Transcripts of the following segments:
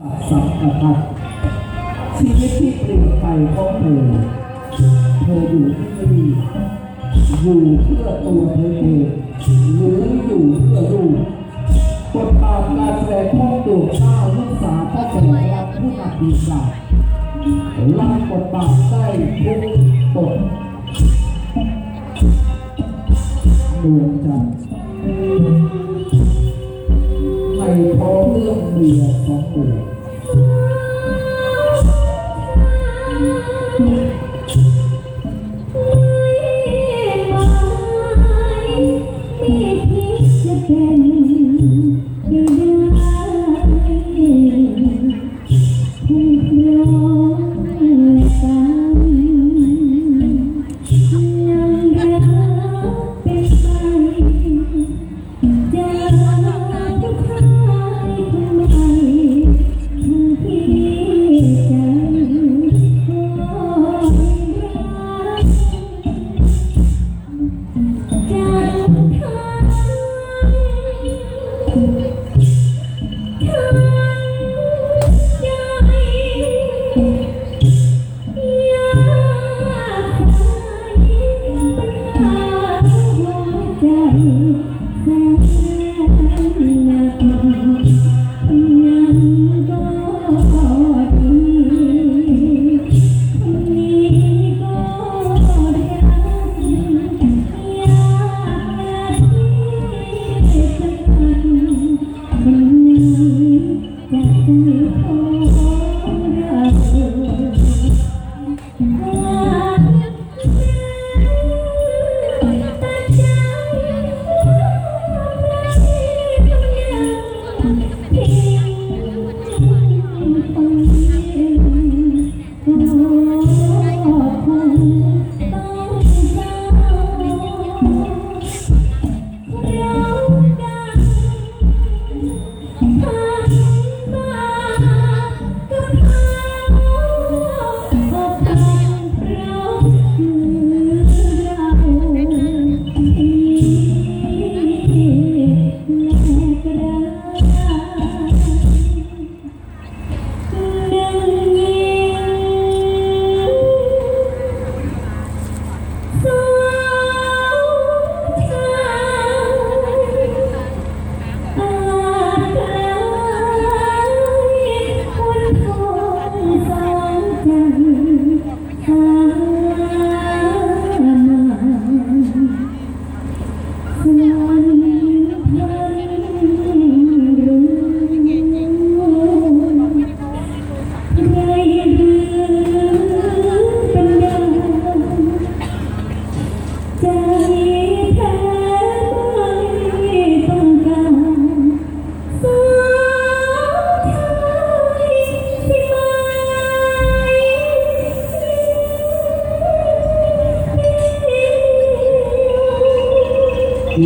สังกัดชีวิตที่เปลี่ยนไปของเธอเธออยู่ที่นี่อยู่เพื่อตัวเธอเองหรืออยู่เพื่อลูกบทบาทการแสดงของตัวข้าวลูกสาวพ่อแม่รับผู้นำดีการับบทบาทได้ทุกบทดวงจันทร์ไม่พอเรื่อง เมียขอ จแท้ไม่ต้องการสาวไทยใช่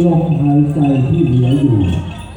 ลมหายใจที่เหลืออยู่